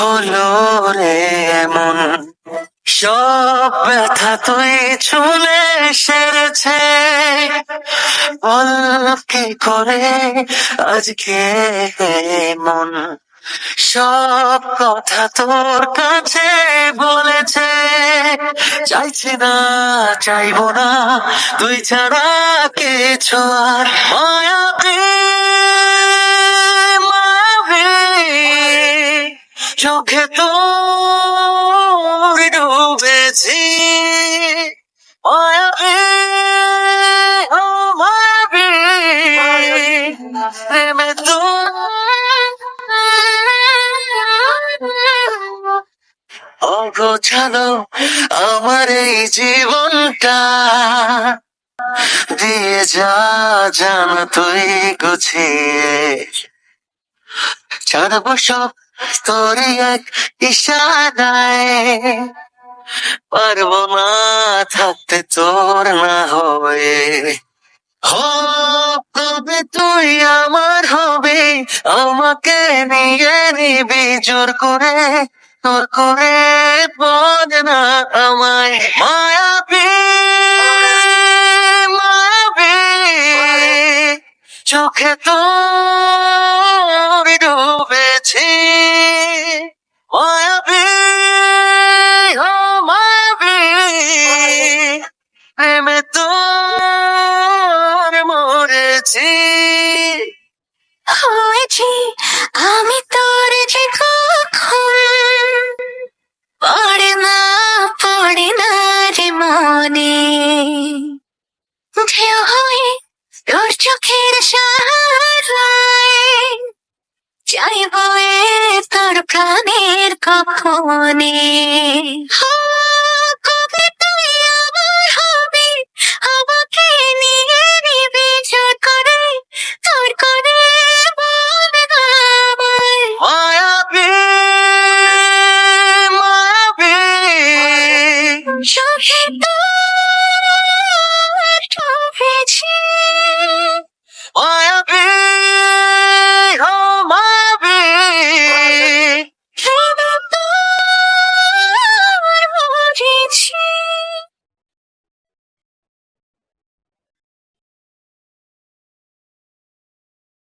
হলো রে এমন? সব ব্যথা তুই চলে সেরেছে। বল কি করে আজকে মন সব কথা তোর কাছে বলেছে। চাইছি না, চাইব না, তুই ছাড়া কিছু আর মায়াবী চোখে তোর ডুবেছি। প্রেমে অগোছালো আমার এই জীবনটা। দিয়ে যা জান তুই গুছিয়ে। ছাড়বো সব তোরই এক না থাকতে তোর না হয়ে। হো, কবে তুই আমার হবে? আমাকে নিয়ে নিবি জোর করে তোর করে বল না আমায়। মায়াবী মায়াবী চোখে তোর ডুবেছি। ও মরেছি। আমি তোর যে কখন। পড়ে না পড়ে না রে মনে। ঢেউ হয়ে তোর চোখের চাইব এ তোর প্রাণের কখনে